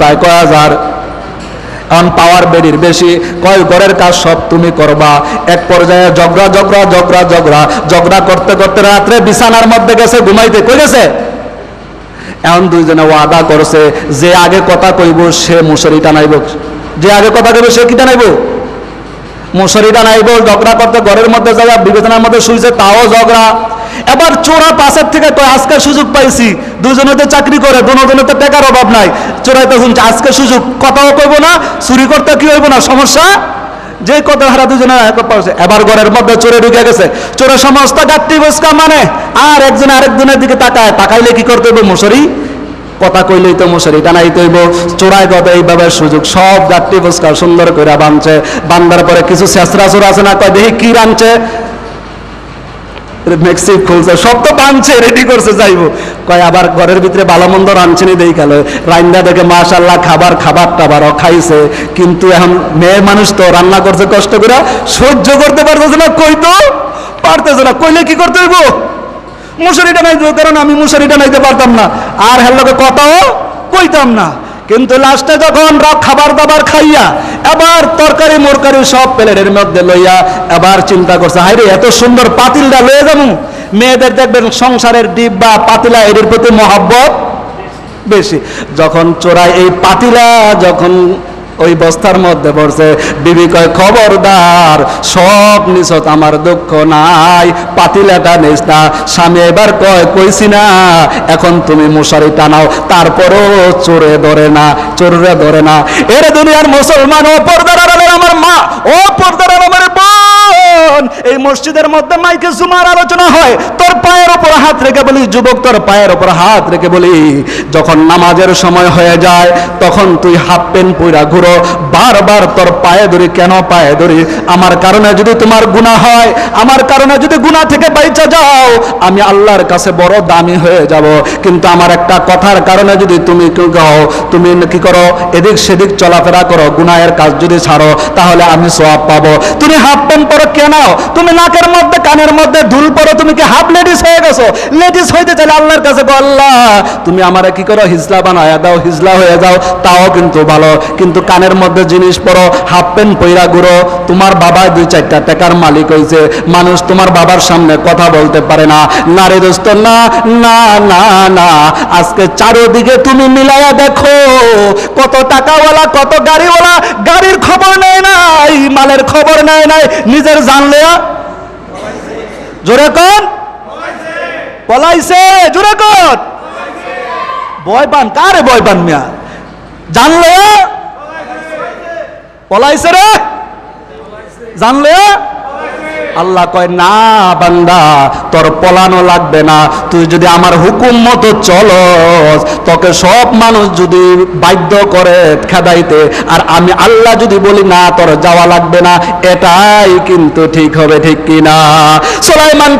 প্রায় কয় হাজার এখন পাওয়ার বেরির বেশি। কয়, ঘরের কাজ সব তুমি করবা। এক পর্যায়ে ঝগড়া ঝগড়া ঝগড়া ঝগড়া। ঝগড়া করতে করতে রাত্রে বিছানার মধ্যে গেছে, ঘুমাইতে কই গেছে? এখন দুইজনে ওয়াদা করছে, যে আগে কথা কইব, সে মুসরি টানাইব। যে আগে কথা কইব, সে কি টানাইব? মশারি টানাইব, ঝগড়া করতে ঘরের মধ্যে যাওয়া বিবেচনার মধ্যে শুয়েছে তাও ঝগড়া। এবার চোরা পাশের থেকে কয় আজকে সুযোগ পাইছি। দুজনে তো চাকরি করে দুজনে তো টাকার অভাব নাই। চোরাই তো শুনছে, আজকে সুযোগ। কথাও কইব না, চুরি করতে কি হইব না, সমস্যা? যে কথা হারা দুজনে পাশে। এবার ঘরের মধ্যে চোরে ঢুকে গেছে। চোরে সমস্ত গাত্তি বসকা মানে আর একজন আরেকজনের দিকে তাকায়। তাকাইলে কি করতে হইব, মশারি? কথা কইলেই তো মশারি টানাই তৈব চোরাই কথা এইভাবে সুযোগ, সব গাঠটি পুরস্কার সুন্দর করে বানছে। বান্দার পরে কিছু শেষরা চোর আছে না, কয়, দেখি কি রানছে মেক্সি খুলছে, সব তো বানছে রেডি করছে, যাইব। কয়, আবার ঘরের ভিতরে ভালো মন্দ রাঁধছেনি দেই গেল রান্না দেখে মাশাল্লাহ খাবার খাবার টাবারও খাইছে কিন্তু এখন মেয়ে মানুষ তো রান্না করছে কষ্ট করে, সহ্য করতে পারতেছে না, কই তো? পারতেছে না, কইলে কি করতে হইব? মশারিটা নাই কারণ আমি মশারিটা নাইতে পারতাম না। আর হেল্লোকে কথাও কইতাম না। কিন্তু লাস্টে যখন খাবার দাবার খাইয়া, এবার তরকারি, মরকারি সব প্লেটের মধ্যে লইয়া এবার চিন্তা করছে হাইরে এত সুন্দর পাতিলটা লয়ে যাব? মেয়েদের দেখবেন সংসারের ডিব্বা পাতিলা এদের প্রতি মহাব্বত বেশি। যখন চোরাই এই পাতিলা যখন ওই বস্তার মধ্যে পড়ছে, বিবি কয়, খবরদার, সব নিছত আমার দুঃখ নাই। পাতিলাটা নিস স্বামী এবার কয়, কইছি না, এখন তুমি মশারি টানাও, তারপরও চোরে ধরে না চোরে ধরে না। এর দুনিয়ার মুসলমান, ও পর্দার আমার মা, ও পর্দার আমার বোন। এই মসজিদের মধ্যে মাইকে জুমার আলোচনা হয়, তোর পায়ের ওপর হাত রেখে বলি, যুবক, তোর পায়ের ওপর হাত রেখে বলি, যখন নামাজের সময় হয়ে যায়, তখন তুই হাফ প্যান্ট পইরা ঘুরো। বারবার তোর পায়ে ধরি, কেন পায়ে ধরি? আমার কারণে যদি তোমার গুনাহ হয়, আমার কারণে যদি গুনাহ থেকে বাইচা যাও, আমি আল্লাহর কাছে বড় দামি হয়ে যাব। কিন্তু আমার একটা কথার কারণে যদি তুমি কি কও তুমি কি করো? এদিক সেদিক চলাফেরা করো, গুনাহের কাজ যদি ছাড়ো, তাহলে আমি সোয়াব পাবো। তুমি হাফ প্যান্ট পরো কেন তুমি নাকের মধ্যে, কানের মধ্যে ধুল পরো, তুমি কি হাফ লেডিস হয়ে গেছো? লেডিস হইতে চাইলে আল্লাহর কাছে গো আল্লাহ, তুমি আমারে কি করো? হিজলা বানায়া দাও, হিজলা হয়ে যাও, তাও কিন্তু ভালো। কিন্তু কানের মধ্যে জিনিস পরো, হাফ প্যান্ট পইরা ঘুরো। তোমার বাবা দুই চারটা টাকার মালিক হইছে। মানুষ তোমার বাবার সামনে কথা বলতে পারে না। না রে দোস্ত, না না না না। আজকে চারোদিকে তুমি মিলাইয়া দেখো। কত টাকাওয়ালা, কত গাড়িওয়ালা, গাড়ির খবর নেয় নাই, মালের খবর নেয় নাই। নিজের জানলে জোরে কন। পলাইছে, জোরে কন। বয় পান, কারে বয় পান মিয়া? জানলে পলাইছে রে। জানলে আল্লাহ কয়, না বান্দা, তোর পলানো লাগবে না। তুই যদি আমার হুকুম মতো চলস, তোকে সব মানুষ যদি বাধ্য করে খেদাইতে, আর আমি আল্লাহ যদি বলি, না, তোর যাওয়া লাগবে না, এটাই কিন্তু ঠিক হবে, ঠিক কিনা। সোলাইমান